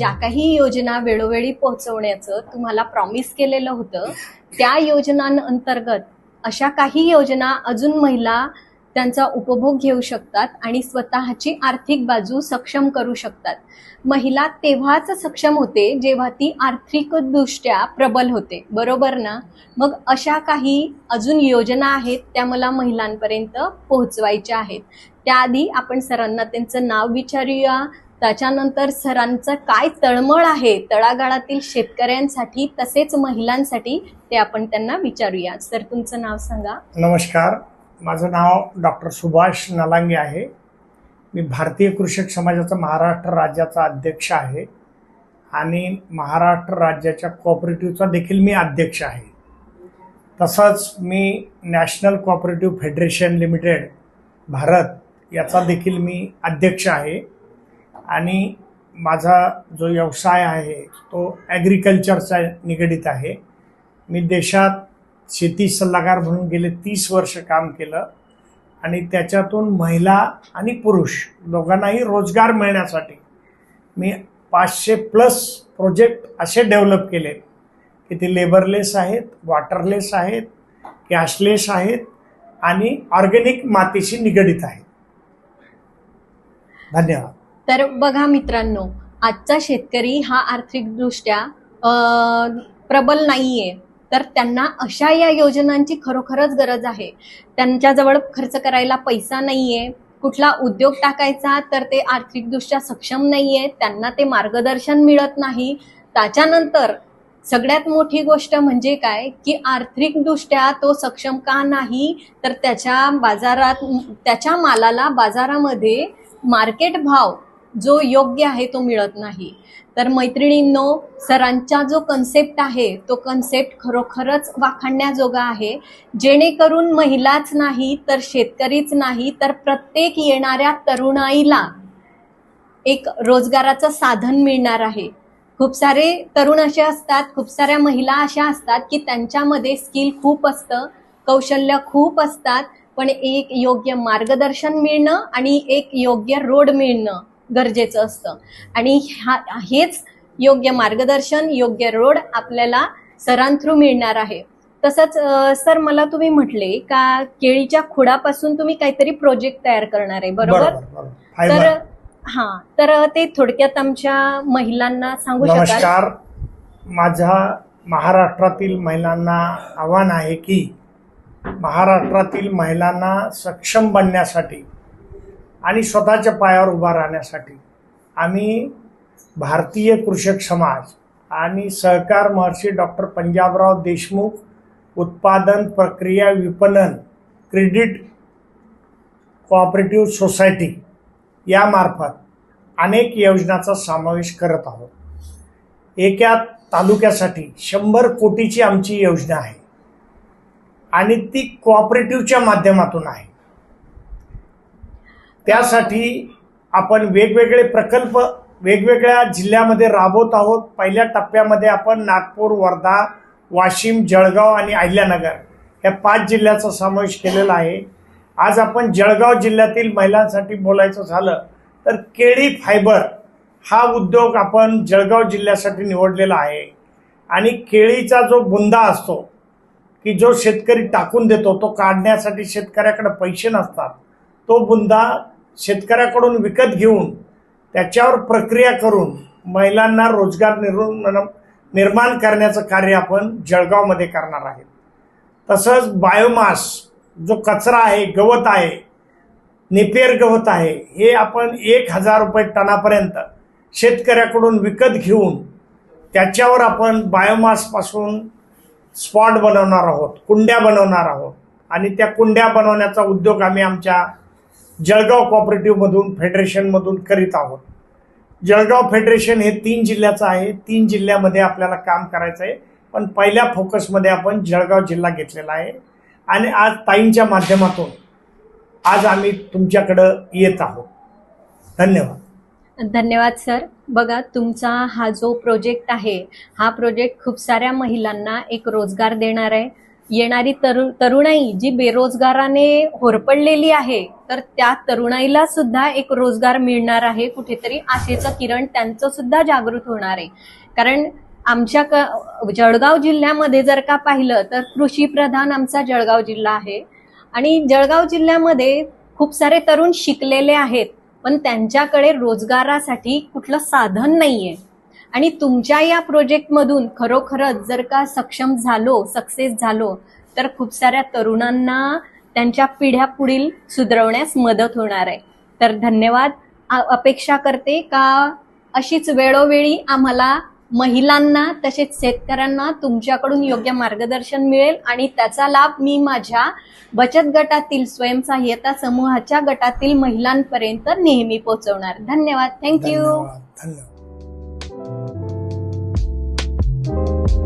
ज्या काही योजना वेळोवेळी पोहोचवण्याचं तुम्हाला प्रॉमिस केलेलं होतं त्या योजनांअंतर्गत अशा काही योजना अजून महिला त्यांचा उपभोग घेऊ शकतात आणि स्वतःची आर्थिक बाजू सक्षम करू शकतात. महिला तेव्हाच सक्षम होते जेव्हा ती आर्थिकदृष्ट्या प्रबल होते. बरोबर ना? मग अशा काही अजून योजना आहेत त्या मला महिलांपर्यंत पोहोचवायच्या आहेत. त्याआधी आपण सरांना त्यांचं नाव विचारूया. त्याच्यानंतर सरांचं काय तळमळ आहे तळागाळातील शेतकऱ्यांसाठी तसेच महिलांसाठी ते आपण त्यांना विचारूया. सर तुमचं नाव सांगा. नमस्कार. माझं नाव डॉक्टर सुभाष नलांगे आहे. मी भारतीय कृषक समाजाचा महाराष्ट्र राज्याचा अध्यक्ष आहे आणि महाराष्ट्र राज्याच्या कॉपरेटिव्हचा देखील मी अध्यक्ष आहे. तसंच मी national cooperative federation limited Bharat याचा देखील मी अध्यक्ष आहे. आणि माझा जो व्यवसाय आहे तो ॲग्रिकल्चरचा निगडीत आहे. मी देशात शेती सल्लागार म्हणून गेले तीस वर्ष काम केलं आणि त्याच्यातून महिला आणि पुरुष दोघांनाही रोजगार मिळण्यासाठी मी पाचशे प्लस प्रोजेक्ट असे डेव्हलप केले की ते लेबरलेस आहेत वॉटरलेस आहेत कॅशलेस आहेत आणि ऑर्गॅनिक मातीशी निगडीत आहेत. धन्यवाद. तर बघा मित्रांनो आजचा शेतकरी हा आर्थिकदृष्ट्या प्रबल प्रबल नाहीये. तर त्यांना अशा या योजनांची खरोखरच गरज आहे. त्यांच्याजवळ खर्च करायला पैसा नाहीये. कुठला उद्योग टाकायचा तर ते आर्थिकदृष्ट्या सक्षम नाहीये. त्यांना ते मार्गदर्शन मिळत नाही. त्याच्यानंतर सगळ्यात मोठी गोष्ट म्हणजे काय? की आर्थिकदृष्ट्या तो सक्षम का नाही? तर त्याच्या बाजारात त्याच्या मालाला बाजारामध्ये मार्केट भाव जो योग्य आहे तो मिळत नाही. तर मैत्रिणींनो सरांचा जो कन्सेप्ट आहे तो कन्सेप्ट खरोखरच वाखाणण्याजोगा आहे. जेणेकरून महिलाच नाही तर शेतकरीच नाही तर प्रत्येक येणाऱ्या तरुणाईला एक रोजगाराचं साधन मिळणार आहे. खूप सारे तरुण असे असतात खूप साऱ्या महिला अशा असतात की त्यांच्यामध्ये स्किल खूप असतं कौशल्य खूप असतात पण एक योग्य मार्गदर्शन मिळणं आणि एक योग्य रोड मिळणं. गरजेचं असतं. आणि हा हेच योग्य मार्गदर्शन योग्य रोड आपल्याला सरांथ्रू मिळणार आहे. तसंच सर मला तुम्ही म्हटले का केळीच्या खुडापासून तुम्ही काहीतरी प्रोजेक्ट तयार करणार आहे बरोबर? तर हा तर ते थोडक्यात आमच्या महिलांना सांगू नमस्कार. माझ्या महाराष्ट्रातील महिलांना आव्हान आहे की महाराष्ट्रातील महिलांना सक्षम बनण्यासाठी आणि स्वतःच्या पायावर उभा राहण्यासाठी. आम्ही भारतीय कृषक समाज आणि सहकार महर्षी डॉक्टर पंजाबराव देशमुख उत्पादन प्रक्रिया विपणन क्रेडिट कोऑपरेटिव्ह सोसायटी यामार्फत अनेक योजनांचा समावेश करत आहोत. एका तालुक्यासाठी शंभर कोटीची आमची योजना आहे आणि ती कोऑपरेटिव्हच्या माध्यमातून आहे. त्यासाठी आपण वेगवेगळे प्रकल्प वेगवेगळ्या जिल्ह्यामध्ये राबवत आहोत. पहिल्या टप्प्यामध्ये आपण नागपूर वर्धा वाशिम जळगाव आणि अहिल्यानगर या पाच जिल्ह्याचा समावेश केलेला आहे. आज आपण जळगाव जिल्ह्यातील महिलांसाठी बोलायचं झालं तर केळी फायबर हा उद्योग आपण जळगाव जिल्ह्यासाठी निवडलेला आहे. आणि केळीचा जो बुंदा असतो की जो शेतकरी टाकून देतो तो काढण्यासाठी शेतकऱ्याकडे पैसे नसतात. तो बुंदा शेतकऱ्याकडून विकत घेऊन त्याच्यावर प्रक्रिया करून महिलांना रोजगार निर्माण निर्माण करण्याचं कार्य आपण जळगावमध्ये करणार आहे. तसंच बायोमास जो कचरा आहे गवत आहे निपेर गवत आहे हे आपण एक हजार रुपये टनापर्यंत शेतकऱ्याकडून विकत घेऊन त्याच्यावर आपण बायोमासपासून स्पॉट बनवणार आहोत कुंड्या बनवणार आहोत. आणि त्या कुंड्या बनवण्याचा उद्योग आम्ही आमच्या जळगाव कॉपरेटिव्हमधून फेडरेशनमधून करीत आहोत. जळगाव फेडरेशन हे तीन जिल्ह्याचं आहे. तीन जिल्ह्यामध्ये आपल्याला काम करायचं आहे. पण पहिल्या फोकसमध्ये आपण जळगाव जिल्हा घेतलेला आहे. आणि आज ताईंच्या माध्यमातून आज आम्ही तुमच्याकडं येत आहोत. धन्यवाद. धन्यवाद सर. बघा तुमचा हा जो प्रोजेक्ट आहे हा प्रोजेक्ट खूप साऱ्या महिलांना एक रोजगार देणार आहे. येणारी तरु तरुणाई जी बेरोजगाराने होरपडलेली आहे तर त्या तरुणाईला सुद्धा एक रोजगार मिळणार आहे. कुठेतरी आशेचं किरण त्यांचं सुद्धा जागृत होणार आहे. कारण आमच्या क- जळगाव जिल्ह्यामध्ये जर का पाहिलं तर कृषी प्रधान आमचा जळगाव जिल्हा आहे. आणि जळगाव जिल्ह्यामध्ये खूप सारे तरुण शिकलेले आहेत पण त्यांच्याकडे रोजगारासाठी कुठलं साधन नाहीये. आणि तुमच्या या प्रोजेक्टमधून खरोखरच जर का सक्षम झालो सक्सेस झालो तर खूप साऱ्या तरुणांना त्यांच्या पिढ्या पुढील सुधरवण्यास मदत होणार आहे. तर धन्यवाद. अपेक्षा करते का अशीच वेळोवेळी आम्हाला महिलांना तसेच शेतकऱ्यांना तुमच्याकडून योग्य मार्गदर्शन मिळेल आणि त्याचा लाभ मी माझ्या बचत गटातील स्वयंसहाय्यता समूहाच्या गटातील महिलांपर्यंत नेहमी पोहोचवणार. धन्यवाद. थँक्यू धन्यवाद.